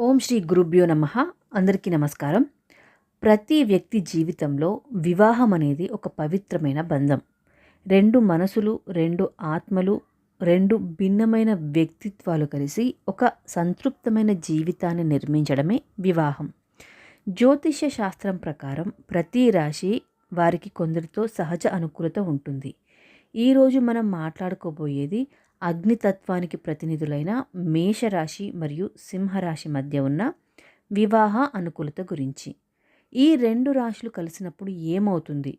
ఓం శ్రీ గురుభ్యో నమ. అందరికీ నమస్కారం. ప్రతి వ్యక్తి జీవితంలో వివాహం అనేది ఒక పవిత్రమైన బంధం. రెండు మనసులు రెండు ఆత్మలు రెండు భిన్నమైన వ్యక్తిత్వాలు కలిసి ఒక సంతృప్తమైన జీవితాన్ని నిర్మించడమే వివాహం. జ్యోతిష్య శాస్త్రం ప్రకారం ప్రతి రాశి వారికి కొందరితో సహజ అనుకూలత ఉంటుంది. ఈరోజు మనం మాట్లాడుకోబోయేది అగ్నితత్వానికి ప్రతినిధులైన మేషరాశి మరియు సింహరాశి మధ్య ఉన్న వివాహ అనుకూలత గురించి. ఈ రెండు రాశులు కలిసినప్పుడు ఏమవుతుంది?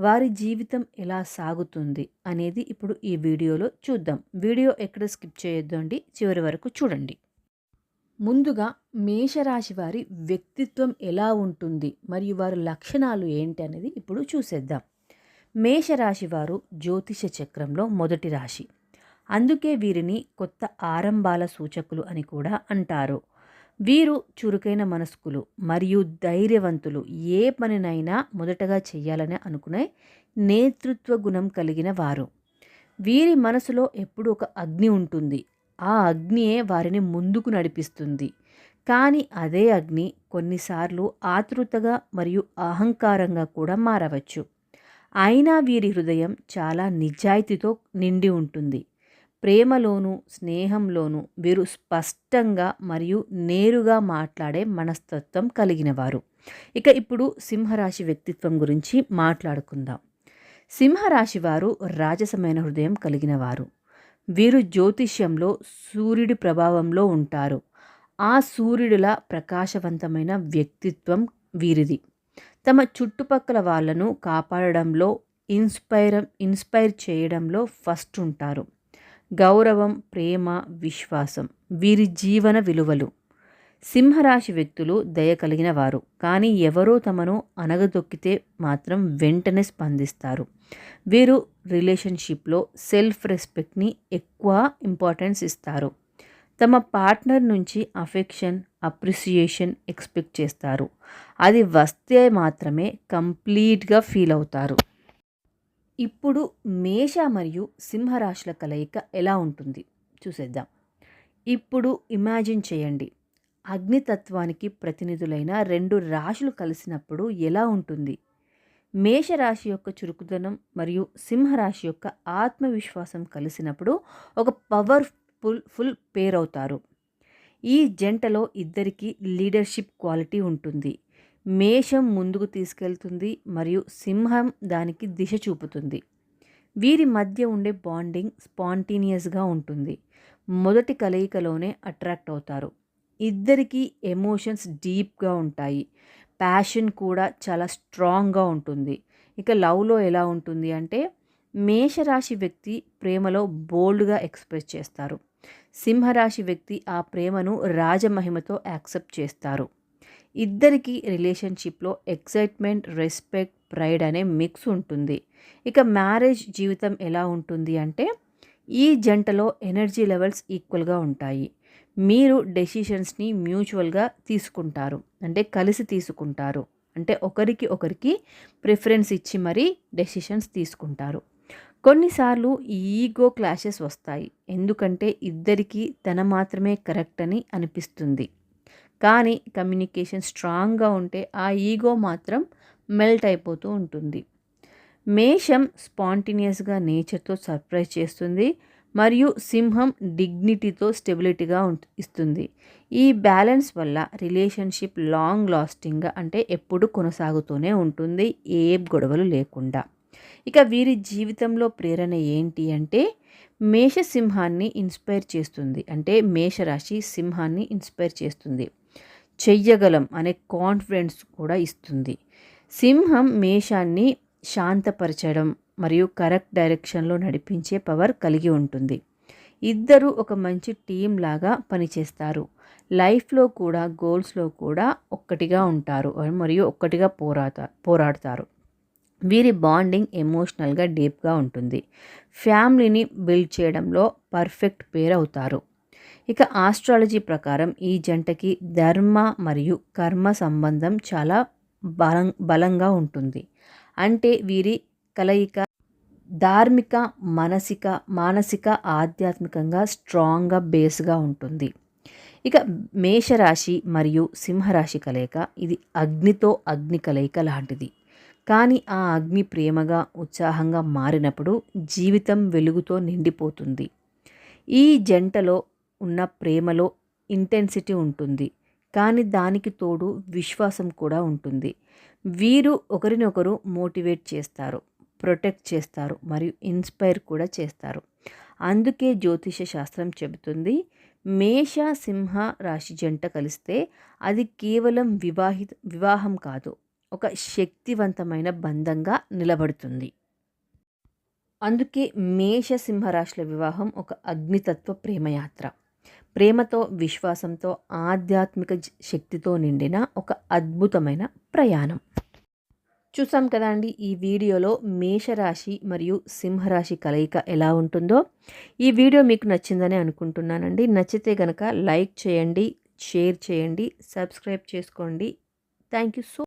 వారి జీవితం ఎలా సాగుతుంది అనేది ఇప్పుడు ఈ వీడియోలో చూద్దాం. వీడియో ఎక్కడ స్కిప్ చేయొద్దండి చివరి వరకు చూడండి. ముందుగా మేషరాశి వారి వ్యక్తిత్వం ఎలా ఉంటుంది మరియు వారి లక్షణాలు ఏంటి అనేది ఇప్పుడు చూసేద్దాం. మేషరాశి వారు జ్యోతిష చక్రంలో మొదటి రాశి. అందుకే వీరిని కొత్త ఆరంభాల సూచకులు అని కూడా అంటారు. వీరు చురుకైన మనస్కులు మరియు ధైర్యవంతులు. ఏ పనినైనా మొదటగా చేయాలని అనుకునే నేతృత్వ గుణం కలిగిన వారు. వీరి మనసులో ఎప్పుడు ఒక అగ్ని ఉంటుంది. ఆ అగ్నియే వారిని ముందుకు నడిపిస్తుంది. కానీ అదే అగ్ని కొన్నిసార్లు ఆతృతగా మరియు అహంకారంగా కూడా మారవచ్చు. అయినా వీరి హృదయం చాలా నిజాయితీతో నిండి ఉంటుంది. ప్రేమలోనూ స్నేహంలోనూ వీరు స్పష్టంగా మరియు నేరుగా మాట్లాడే మనస్తత్వం కలిగిన వారు ఇక ఇప్పుడు సింహరాశి వ్యక్తిత్వం గురించి మాట్లాడుకుందాం. సింహరాశి వారు రాజసమైన హృదయం కలిగిన వారు వీరు జ్యోతిష్యంలో సూర్యుడి ప్రభావంలో ఉంటారు. ఆ సూర్యుడిలా ప్రకాశవంతమైన వ్యక్తిత్వం వీరిది. తమ చుట్టుపక్కల వాళ్ళను కాపాడడంలో ఇన్స్పైర్ ఇన్స్పైర్ చేయడంలో ఫస్ట్ ఉంటారు. గౌరవం ప్రేమ విశ్వాసం వీరి జీవన విలువలు. సింహరాశి వ్యక్తులు దయ కలిగిన వారు. కానీ ఎవరో తమను అనగదొక్కితే మాత్రం వెంటనే స్పందిస్తారు. వీరు రిలేషన్షిప్లో సెల్ఫ్ రెస్పెక్ట్ని ఎక్కువ ఇంపార్టెన్స్ ఇస్తారు. తమ పార్ట్నర్ నుంచి అఫెక్షన్ అప్రిసియేషన్ ఎక్స్పెక్ట్ చేస్తారు. అది వస్తే మాత్రమే కంప్లీట్గా ఫీల్ అవుతారు. ఇప్పుడు మేష మరియు సింహరాశుల కలయిక ఎలా ఉంటుంది? చూసేద్దాం. ఇప్పుడు ఇమాజిన్ చేయండి. అగ్నితత్వానికి ప్రతినిధులైన రెండు రాశులు కలిసినప్పుడు ఎలా ఉంటుంది? మేషరాశి యొక్క చురుకుదనం మరియు సింహరాశి యొక్క ఆత్మవిశ్వాసం కలిసినప్పుడు ఒక పవర్ఫుల్ ఫుల్ పేరవుతారు. ఈ జంటలో ఇద్దరికి లీడర్షిప్ క్వాలిటీ ఉంటుంది. మేషం ముందుకు తీసుకెళ్తుంది మరియు సింహం దానికి దిశ చూపుతుంది. వీరి మధ్య ఉండే బాండింగ్ స్పాంటీనియస్గా ఉంటుంది. మొదటి కలయికలోనే అట్రాక్ట్ అవుతారు. ఇద్దరికీ ఎమోషన్స్ డీప్గా ఉంటాయి. ప్యాషన్ కూడా చాలా స్ట్రాంగ్గా ఉంటుంది. ఇక లవ్లో ఎలా ఉంటుంది అంటే మేషరాశి వ్యక్తి ప్రేమలో బోల్డ్గా ఎక్స్ప్రెస్ చేస్తారు. సింహరాశి వ్యక్తి ఆ ప్రేమను రాజమహిమతో యాక్సెప్ట్ చేస్తారు. ఇద్దరికి రిలేషన్షిప్లో ఎక్సైట్మెంట్ రెస్పెక్ట్ ప్రైడ్ అనే మిక్స్ ఉంటుంది. ఇక మ్యారేజ్ జీవితం ఎలా ఉంటుంది అంటే ఈ జంటలో ఎనర్జీ లెవెల్స్ ఈక్వల్గా ఉంటాయి. మీరు డెసిషన్స్ని మ్యూచువల్గా తీసుకుంటారు. అంటే కలిసి తీసుకుంటారు. అంటే ఒకరికి ఒకరికి ప్రిఫరెన్స్ ఇచ్చి మరీ డెసిషన్స్ తీసుకుంటారు. కొన్నిసార్లు ఈగో క్లాషెస్ వస్తాయి. ఎందుకంటే ఇద్దరికీ తన మాత్రమే కరెక్ట్ అని అనిపిస్తుంది. కానీ కమ్యూనికేషన్ స్ట్రాంగ్గా ఉంటే ఆ ఈగో మాత్రం మెల్ట్ అయిపోతూ ఉంటుంది. మేషం స్పాంటినియస్గా నేచర్తో సర్ప్రైజ్ చేస్తుంది మరియు సింహం డిగ్నిటీతో స్టెబిలిటీగా ఇస్తుంది. ఈ బ్యాలెన్స్ వల్ల రిలేషన్షిప్ లాంగ్ లాస్టింగ్గా అంటే ఎప్పుడు కొనసాగుతూనే ఉంటుంది ఏ గొడవలు లేకుండా. ఇక వీరి జీవితంలో ప్రేరణ ఏంటి అంటే మేష సింహాన్ని ఇన్స్పైర్ చేస్తుంది అంటే మేషరాశి సింహాన్ని ఇన్స్పైర్ చేస్తుంది. చెయ్యగలం అనే కాన్ఫిడెన్స్ కూడా ఇస్తుంది. సింహం మేషాన్ని శాంతపరచడం మరియు కరెక్ట్ డైరెక్షన్లో నడిపించే పవర్ కలిగి ఉంటుంది. ఇద్దరు ఒక మంచి టీం లాగా పనిచేస్తారు. లైఫ్లో కూడా గోల్స్లో కూడా ఒక్కటిగా ఉంటారు మరియు ఒక్కటిగా పోరాట పోరాడతారు. వీరి బాండింగ్ ఎమోషనల్గా డీప్గా ఉంటుంది. ఫ్యామిలీని బిల్డ్ చేయడంలో పర్ఫెక్ట్ పేర్ అవుతారు ఇక ఆస్ట్రాలజీ ప్రకారం ఈ జంటకి ధర్మ మరియు కర్మ సంబంధం చాలా బలం బలంగా ఉంటుంది. అంటే వీరి కలయిక ధార్మిక మానసిక మానసిక ఆధ్యాత్మికంగా స్ట్రాంగ్గా బేస్గా ఉంటుంది. ఇక మేషరాశి మరియు సింహరాశి కలయిక ఇది అగ్నితో అగ్ని కలయిక లాంటిది. కానీ ఆ అగ్ని ప్రేమగా ఉత్సాహంగా మారినప్పుడు జీవితం వెలుగుతో నిండిపోతుంది. ఈ జంటలో ఉన్న ప్రేమలో ఇంటెన్సిటీ ఉంటుంది. కానీ దానికి తోడు విశ్వాసం కూడా ఉంటుంది. వీరు ఒకరినొకరు మోటివేట్ చేస్తారు ప్రొటెక్ట్ చేస్తారు మరియు ఇన్స్పైర్ కూడా చేస్తారు. అందుకే జ్యోతిష శాస్త్రం చెబుతుంది మేష సింహ రాశి జంట కలిస్తే అది కేవలం వివాహిత వివాహం కాదు ఒక శక్తివంతమైన బంధంగా నిలబడుతుంది. అందుకే మేష సింహరాశుల వివాహం ఒక అగ్నితత్వ ప్రేమయాత్ర. ప్రేమతో విశ్వాసంతో ఆధ్యాత్మిక శక్తితో నిండిన ఒక అద్భుతమైన ప్రయాణం. చూసాం కదా అండి ఈ వీడియోలో మేషరాశి మరియు సింహరాశి కలయిక ఎలా ఉంటుందో. ఈ వీడియో మీకు నచ్చిందని అనుకుంటున్నానండి. నచ్చితే కనుక లైక్ చేయండి షేర్ చేయండి సబ్స్క్రైబ్ చేసుకోండి. Thank you so